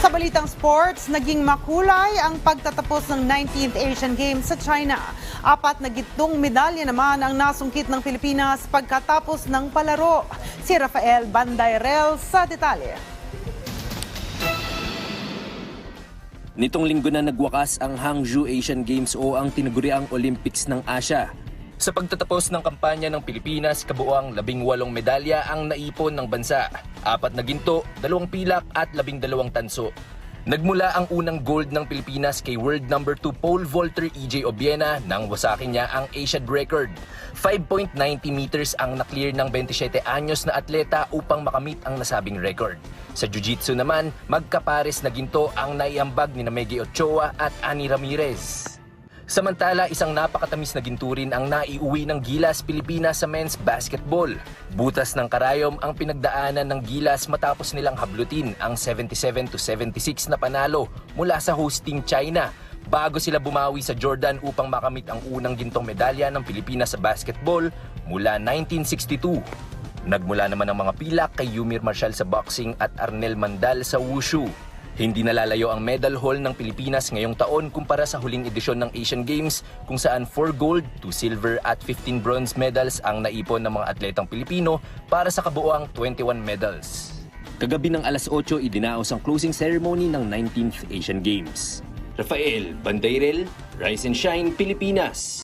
Sa balitang sports, naging makulay ang pagtatapos ng 19th Asian Games sa China. Apat na gitong medalya naman ang nasungkit ng Pilipinas pagkatapos ng palaro. Si Rafael Bandayrel sa detalye. Nitong linggo na nagwakas ang Hangzhou Asian Games o ang tinaguriang Olympics ng Asia. Sa pagtatapos ng kampanya ng Pilipinas, kabuoang labing walong medalya ang naipon ng bansa. Apat na ginto, dalawang pilak at labing dalawang tanso. Nagmula ang unang gold ng Pilipinas kay world number 2 pole vaulter EJ Obiena nang wasakin niya ang Asian record. 5.90 meters ang naklear ng 27 anyos na atleta upang makamit ang nasabing record. Sa Jiu-Jitsu naman, magkapares na ginto ang naiambag ni Megi Ochoa at Ani Ramirez. Samantala, isang napakatamis na ginturin ang naiuwi ng Gilas Pilipinas sa men's basketball. Butas ng karayom ang pinagdaanan ng Gilas matapos nilang hablutin ang 77 to 76 na panalo mula sa hosting China bago sila bumawi sa Jordan upang makamit ang unang gintong medalya ng Pilipinas sa basketball mula 1962. Nagmula naman ang mga pilak kay Yumir Marshall sa boxing at Arnel Mandal sa wushu. Hindi nalalayo ang medal haul ng Pilipinas ngayong taon kumpara sa huling edisyon ng Asian Games kung saan 4 gold, 2 silver at 15 bronze medals ang naipon ng mga atletang Pilipino para sa kabuoang 21 medals. Kagabi ng alas 8, idinaos ang closing ceremony ng 19th Asian Games. Rafael Bandairel, Rise and Shine, Pilipinas.